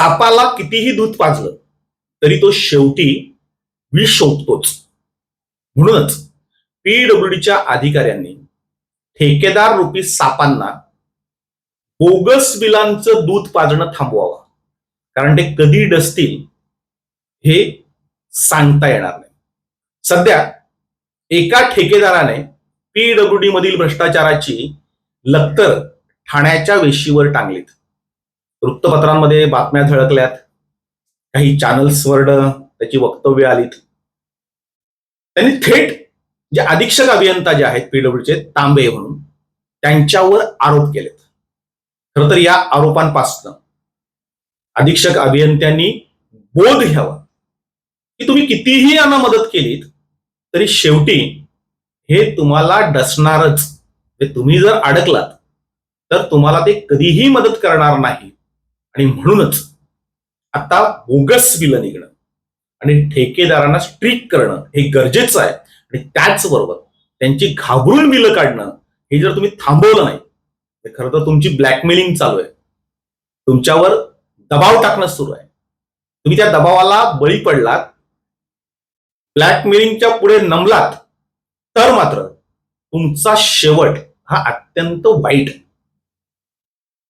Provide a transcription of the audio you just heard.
सापाला कितीही दूध पाजलं तरी तो शेवटी विष शोधतोच. म्हणूनच पीडब्ल्यूडीच्या अधिकाऱ्यांनी ठेकेदार रूपी सापांना बोगस बिलांचं दूध पाजणं थांबवावं. कारण ते कधी डसतील हे सांगता येणार नाही. सध्या एका ठेकेदाराने पीडब्ल्यूडी मधील भ्रष्टाचाराची लक्तर ठाण्याच्या वेशीवर टांगलीत. वृत्तपत्रांमध्ये बातम्या झळकल्यात. काही चॅनल्सवर त्याची वक्तव्य आलीत. त्यांनी थेट जे अधीक्षक अभियंता जे आहेत पीडब्ल्यूचे तांबे म्हणून त्यांच्यावर आरोप केलेत. खर तर या आरोपांपासून अधीक्षक अभियंत्यांनी बोध घ्यावा. की तुम्ही कितीही यांना मदत केलीत तरी शेवटी हे तुम्हाला डसणारच. तुम्ही जर अडकलात तर तुम्हाला ते कधीही मदत करणार नाही आणि म्हणूनच आता बोगस बिलं निघणं आणि ठेकेदारांना स्ट्रिक करणं हे गरजेचं आहे. आणि त्याचबरोबर त्यांची घाबरून बिलं काढणं हे जर तुम्ही थांबवलं नाही तर खरं तर तुमची ब्लॅकमेलिंग चालू आहे. तुमच्यावर दबाव टाकणं सुरू आहे. तुम्ही त्या दबावाला बळी पडलात ब्लॅकमेलिंगच्या पुढे नमलात तर मात्र तुमचा शेवट हा अत्यंत वाईट